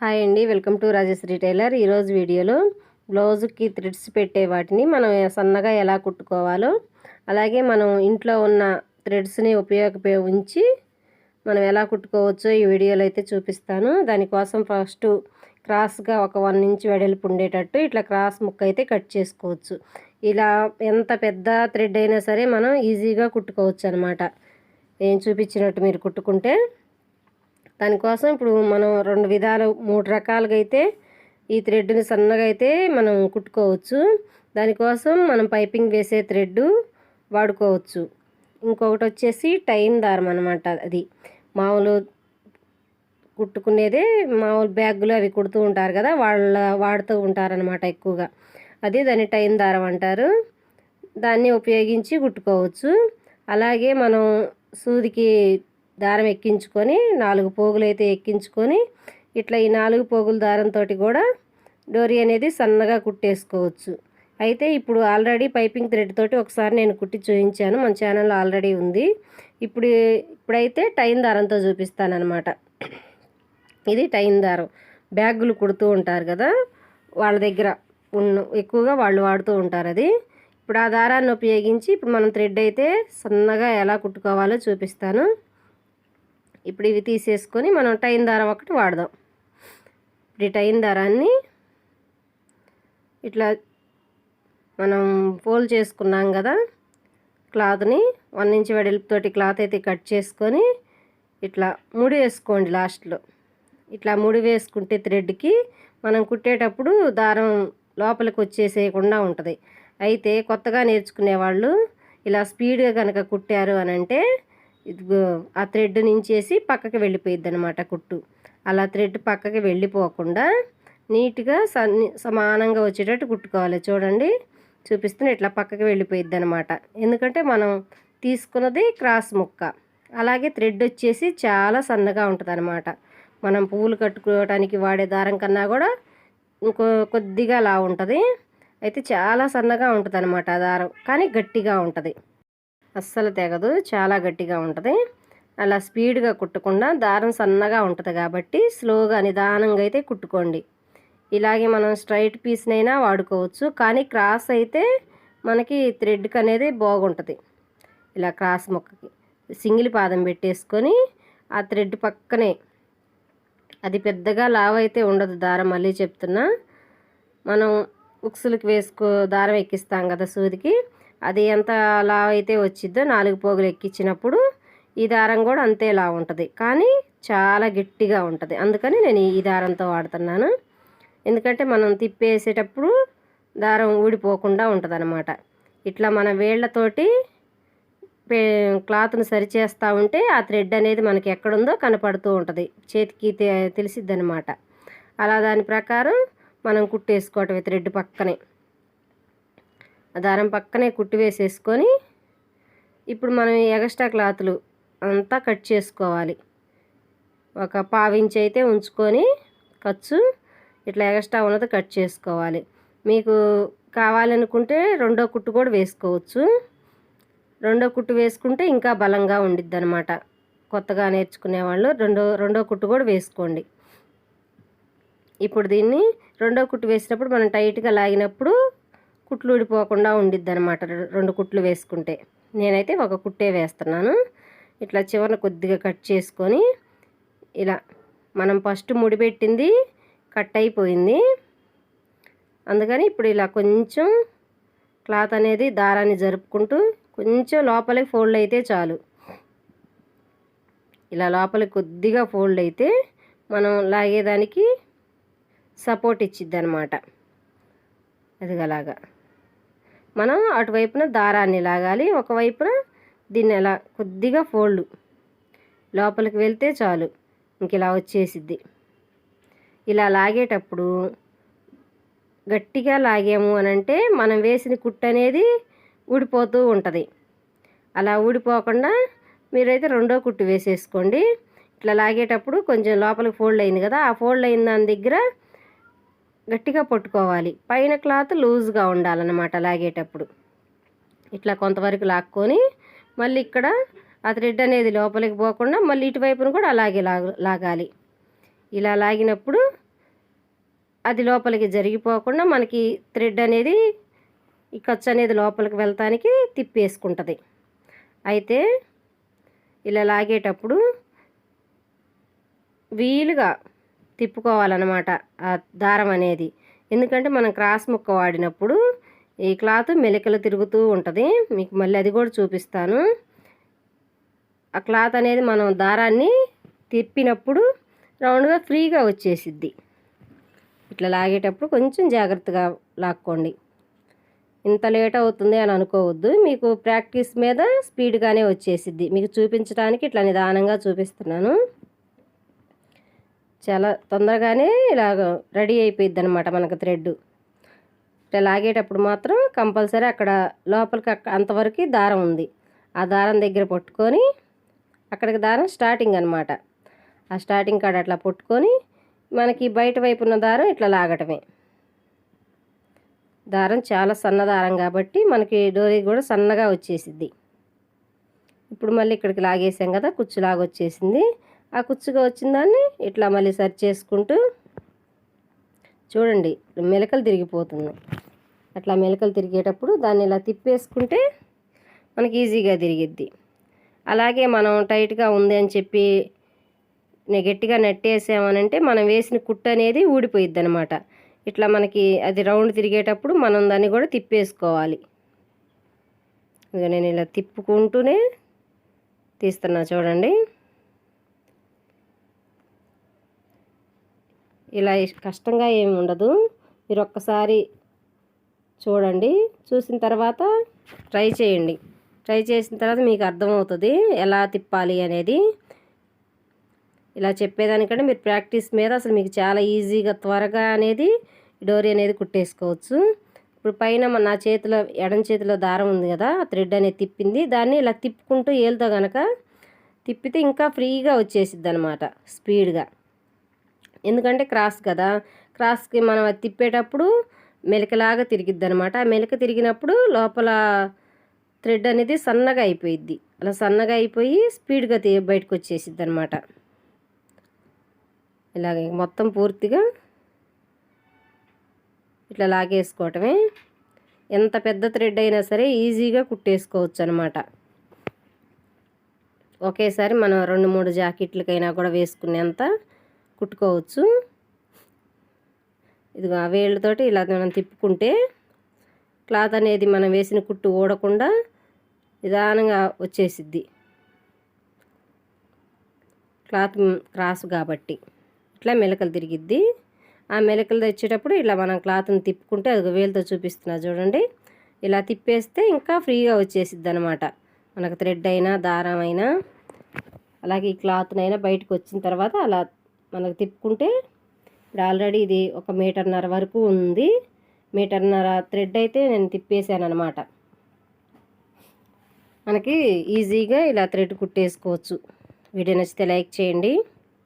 Hi అండి welcome to రాజేశ్రీ tailor. ఈరోజు వీడియోలో బ్లౌజ్కి థ్రెడ్స్ పెట్టే వాటిని మనం సన్నగా ఎలా కుట్టుకోవాలో అలాగే మనం ఇంట్లో ఉన్న థ్రెడ్స్ని ఉపయోగ ఉంచి మనం ఎలా కుట్టుకోవచ్చో ఈ వీడియోలో అయితే చూపిస్తాను. దానికోసం ఫస్ట్ క్రాస్గా ఒక వన్ ఇంచ్ వెడల్పు ఉండేటట్టు ఇట్లా క్రాస్ ముక్క అయితే కట్ చేసుకోవచ్చు. ఇలా ఎంత పెద్ద థ్రెడ్ అయినా సరే మనం ఈజీగా కుట్టుకోవచ్చు అనమాట నేను చూపించినట్టు మీరు కుట్టుకుంటే దానికోసం ఇప్పుడు మనం రెండు విధాలు మూడు రకాలుగా అయితే ఈ థ్రెడ్ని సన్నగా అయితే మనం కుట్టుకోవచ్చు. దానికోసం మనం పైపింగ్ వేసే థ్రెడ్ వాడుకోవచ్చు. ఇంకొకటి వచ్చేసి టైన్ దారం అనమాట అది. మామూలు కుట్టుకునేదే మామూలు బ్యాగులు అవి కుడుతూ ఉంటారు కదా వాళ్ళ వాడుతూ ఉంటారనమాట ఎక్కువగా. అది దాన్ని టైన్ దారం అంటారు. దాన్ని ఉపయోగించి కుట్టుకోవచ్చు. అలాగే మనం సూదికి దారం ఎక్కించుకొని నాలుగు పోగులు అయితే ఎక్కించుకొని ఇట్లా ఈ నాలుగు పోగుల దారంతో కూడా డోరీ అనేది సన్నగా కుట్టేసుకోవచ్చు. అయితే ఇప్పుడు ఆల్రెడీ పైపింగ్ థ్రెడ్ తోటి ఒకసారి నేను కుట్టి చూపించాను. మన ఛానల్లో ఆల్రెడీ ఉంది. ఇప్పుడు ఇప్పుడైతే టైన్ దారంతో చూపిస్తానమాట ఇది టైన్ దారం. బ్యాగులు కుడుతూ ఉంటారు కదా వాళ్ళ దగ్గర ఉన్న ఎక్కువగా వాళ్ళు వాడుతూ ఉంటారు అది. ఇప్పుడు ఆ దారాన్ని ఉపయోగించి ఇప్పుడు మనం థ్రెడ్ అయితే సన్నగా ఎలా కుట్టుకోవాలో చూపిస్తాను. ఇప్పుడు ఇవి తీసేసుకొని మనం టైన్ దారం ఒకటి వాడదాం. ఇప్పుడు ఈ టైన్ దారాన్ని ఇట్లా మనం ఫోల్డ్ చేసుకున్నాం కదా క్లాత్ని వన్ ఇంచ్ వెడల్పుతోటి క్లాత్ అయితే కట్ చేసుకొని ఇట్లా ముడి వేసుకోండి లాస్ట్లో. ఇట్లా ముడి వేసుకుంటే థ్రెడ్కి మనం కుట్టేటప్పుడు దారం లోపలికి వచ్చేసేయకుండా ఉంటుంది. అయితే కొత్తగా నేర్చుకునే వాళ్ళు ఇలా స్పీడ్గా కనుక కుట్టారు అని అంటే ఆ థ్రెడ్ నుంచేసి పక్కకి వెళ్ళిపోయిద్ది అనమాట కుట్టు. అలా థ్రెడ్ పక్కకి వెళ్ళిపోకుండా నీట్గా సమానంగా వచ్చేటట్టు కుట్టుకోవాలి. చూడండి చూపిస్తున్న ఇట్లా పక్కకి వెళ్ళిపోయిద్ది అనమాట ఎందుకంటే మనం తీసుకున్నది క్రాస్ ముక్క. అలాగే థ్రెడ్ వచ్చేసి చాలా సన్నగా ఉంటుంది అనమాట మనం పువ్వులు కట్టుకోవడానికి వాడే దారం కన్నా కూడా ఇంకో కొద్దిగా అలా ఉంటుంది. అయితే చాలా సన్నగా ఉంటుంది అనమాట ఆ దారం. కానీ గట్టిగా ఉంటుంది. అస్సలు తెగదు చాలా గట్టిగా ఉంటుంది. అలా స్పీడ్గా కుట్టకుండా దారం సన్నగా ఉంటుంది కాబట్టి స్లోగా నిదానంగా అయితే కుట్టుకోండి. ఇలాగే మనం స్ట్రైట్ పీస్నైనా వాడుకోవచ్చు. కానీ క్రాస్ అయితే మనకి థ్రెడ్కి అనేది బాగుంటుంది. ఇలా క్రాస్ మొక్కకి సింగిల్ పాదం పెట్టేసుకొని ఆ థ్రెడ్ పక్కనే అది పెద్దగా లావ్ అయితే ఉండదు దారం మళ్ళీ చెప్తున్నా. మనం ఉక్సులకి వేసుకో దారం ఎక్కిస్తాం కదా సూదికి. అది ఎంత లావ్ అయితే వచ్చిద్దో నాలుగు పోగులు ఎక్కించినప్పుడు ఈ దారం కూడా అంతే లావ్ ఉంటుంది. కానీ చాలా గట్టిగా ఉంటుంది. అందుకని నేను ఈ దారంతో వాడుతున్నాను. ఎందుకంటే మనం తిప్పేసేటప్పుడు దారం ఊడిపోకుండా ఉంటుంది అనమాట ఇట్లా మన వేళ్ళతోటి క్లాత్ను సరిచేస్తూ ఉంటే ఆ థ్రెడ్ అనేది మనకి ఎక్కడుందో కనపడుతూ ఉంటుంది. చేతికి తెలిసిద్ది అనమాట అలా దాని ప్రకారం మనం కుట్టేసుకోవటమే థ్రెడ్ పక్కనే. దారం పక్కనే కుట్టి వేసేసుకొని ఇప్పుడు మనం ఎగస్ట్రా క్లాతులు అంతా కట్ చేసుకోవాలి. ఒక పావించి అయితే ఉంచుకొని ఖర్చు ఇట్లా ఎగస్ట్రా ఉన్నది కట్ చేసుకోవాలి. మీకు కావాలనుకుంటే రెండో కుట్టు కూడా వేసుకోవచ్చు. రెండో కుట్టు వేసుకుంటే ఇంకా బలంగా ఉండిద్ది అనమాట కొత్తగా నేర్చుకునే వాళ్ళు రెండో రెండో కుట్టు కూడా వేసుకోండి. ఇప్పుడు దీన్ని రెండో కుట్టు వేసినప్పుడు మనం టైట్గా లాగినప్పుడు కుట్లు ఊడిపోకుండా ఉండిద్ది అనమాట రెండు కుట్లు వేసుకుంటే. నేనైతే ఒక కుట్టే వేస్తున్నాను. ఇట్లా చివరిన కొద్దిగా కట్ చేసుకొని ఇలా మనం ఫస్ట్ ముడిపెట్టింది కట్ అయిపోయింది. అందుకని ఇప్పుడు ఇలా కొంచెం క్లాత్ అనేది దారాన్ని జరుపుకుంటూ కొంచెం లోపలికి ఫోల్డ్ అయితే చాలు. ఇలా లోపలికి కొద్దిగా ఫోల్డ్ అయితే మనం లాగేదానికి సపోర్ట్ ఇచ్చిద్ది అనమాట అదిగలాగా. మనం అటువైపున దారాన్ని లాగాలి ఒకవైపున దీన్ని అలా కొద్దిగా ఫోల్డ్. లోపలికి వెళ్తే చాలు. ఇంక ఇలా వచ్చేసిద్ది. ఇలా లాగేటప్పుడు గట్టిగా లాగాము అని అంటే మనం వేసిన కుట్టు అనేది ఊడిపోతూ ఉంటుంది. అలా ఊడిపోకుండా మీరైతే రెండో కుట్టు వేసేసుకోండి. ఇట్లా లాగేటప్పుడు కొంచెం లోపలికి ఫోల్డ్ అయింది కదా ఆ ఫోల్డ్ అయిన దాని దగ్గర గట్టిగా పట్టుకోవాలి. పైన క్లాత్ లూజ్గా ఉండాలన్నమాట లాగేటప్పుడు. ఇట్లా కొంతవరకు లాక్కొని మళ్ళీ ఇక్కడ ఆ థ్రెడ్ అనేది లోపలికి పోకుండా మళ్ళీ ఇటువైపును కూడా అలాగే లాగాలి. ఇలా లాగినప్పుడు అది లోపలికి జరిగిపోకుండా మనకి థ్రెడ్ అనేది ఈ ఖర్చు అనేది లోపలికి వెళ్తానికి తిప్పేసుకుంటుంది. అయితే ఇలా లాగేటప్పుడు వీలుగా తిప్పుకోవాలన్నమాట ఆ దారం అనేది. ఎందుకంటే మనం క్రాస్ ముక్క వాడినప్పుడు ఈ క్లాత్ మెలికలు తిరుగుతూ ఉంటుంది. మీకు మళ్ళీ అది కూడా చూపిస్తాను. ఆ క్లాత్ అనేది మనం దారాన్ని తిప్పినప్పుడు రౌండ్గా ఫ్రీగా వచ్చేసిద్ది. ఇట్లా లాగేటప్పుడు కొంచెం జాగ్రత్తగా లాక్కోండి. ఇంత లేట్ అవుతుంది అని అనుకోవద్దు. మీకు ప్రాక్టీస్ మీద స్పీడ్గానే వచ్చేసిద్ది. మీకు చూపించడానికి ఇట్లా నిదానంగా చూపిస్తున్నాను. చాలా తొందరగానే ఇలాగ రెడీ అయిపోయిద్ది అనమాట మనకు థ్రెడ్ ఇట్లా లాగేటప్పుడు మాత్రం కంపల్సరీ అక్కడ లోపలికి అంతవరకు దారం ఉంది. ఆ దారం దగ్గర పట్టుకొని అక్కడికి దారం స్టార్టింగ్ అనమాట ఆ స్టార్టింగ్ కాడ అట్లా పట్టుకొని మనకి బయట వైపు ఉన్న దారం ఇట్లా లాగటమే. దారం చాలా సన్న దారం కాబట్టి మనకి డోరీ కూడా సన్నగా వచ్చేసిద్ది. ఇప్పుడు మళ్ళీ ఇక్కడికి లాగేసాం కదా కుచ్చులాగా వచ్చేసింది ఆ కుచ్చుగా వచ్చిన దాన్ని ఇట్లా మళ్ళీ సర్చ్ చేసుకుంటూ చూడండి మెలకలు తిరిగిపోతుంది అట్లా మెలకలు తిరిగేటప్పుడు దాన్ని ఇలా తిప్పేసుకుంటే మనకి ఈజీగా తిరిగిద్ది. అలాగే మనం టైట్గా ఉంది అని చెప్పి గట్టిగా నెట్టేసామనంటే మనం వేసిన కుట్టు అనేది ఊడిపోయిద్ది అనమాట ఇట్లా మనకి అది రౌండ్ తిరిగేటప్పుడు మనం దాన్ని కూడా తిప్పేసుకోవాలి. నేను ఇలా తిప్పుకుంటూనే తీస్తున్నా చూడండి. ఇలా కష్టంగా ఏమి ఉండదు. మీరు ఒక్కసారి చూడండి. చూసిన తర్వాత ట్రై చేయండి. ట్రై చేసిన తర్వాత మీకు అర్థమవుతుంది ఎలా తిప్పాలి అనేది. ఇలా చెప్పేదానికంటే మీరు ప్రాక్టీస్ మీద అసలు మీకు చాలా ఈజీగా త్వరగా అనేది డోరీ అనేది కుట్టేసుకోవచ్చు. ఇప్పుడు పైన మన నా చేతిలో ఎడం చేతిలో దారం ఉంది కదా ఆ థ్రెడ్ అనేది తిప్పింది. దాన్ని ఇలా తిప్పుకుంటూ ఏలుతో కనుక తిప్పితే ఇంకా ఫ్రీగా వచ్చేసిద్ది అనమాట స్పీడ్గా. ఎందుకంటే క్రాస్ కదా. క్రాస్కి మనం అది తిప్పేటప్పుడు మెలకలాగా తిరిగిద్ది అనమాట ఆ మెలక తిరిగినప్పుడు లోపల థ్రెడ్ అనేది సన్నగా అయిపోయిద్ది. అలా సన్నగా అయిపోయి స్పీడ్గా తీ బయటకు వచ్చేసిద్ది అనమాట ఇలాగ మొత్తం పూర్తిగా ఇట్లా లాగేసుకోవటమే. ఎంత పెద్ద థ్రెడ్ అయినా సరే ఈజీగా కుట్టేసుకోవచ్చు అనమాట ఒకేసారి మనం రెండు మూడు జాకెట్లకైనా కూడా వేసుకునేంత కుట్టుకోవచ్చు. ఇదిగో ఆ వేళ్ళతోటి ఇలా మనం తిప్పుకుంటే క్లాత్ అనేది మనం వేసిన కుట్టు ఊడకుండా నిదానంగా వచ్చేసిద్ది. క్లాత్ క్రాస్ కాబట్టి ఇట్లా మెలకలు తిరిగిద్ది. ఆ మెలకలు తెచ్చేటప్పుడు ఇలా మనం క్లాత్ని తిప్పుకుంటే అది వేలుతో చూపిస్తున్నా చూడండి. ఇలా తిప్పేస్తే ఇంకా ఫ్రీగా వచ్చేసిద్ది అనమాట మనకు థ్రెడ్ అయినా దారం అయినా అలాగే ఈ క్లాత్నైనా బయటకు వచ్చిన తర్వాత అలా మనకు తిప్పుకుంటే ఇప్పుడు ఆల్రెడీ ఇది ఒక మీటర్న్నర వరకు ఉంది. మీటర్న్నర థ్రెడ్ అయితే నేను తిప్పేసాను అనమాట మనకి ఈజీగా ఇలా థ్రెడ్ కుట్టేసుకోవచ్చు. వీడియో నచ్చితే లైక్ చేయండి.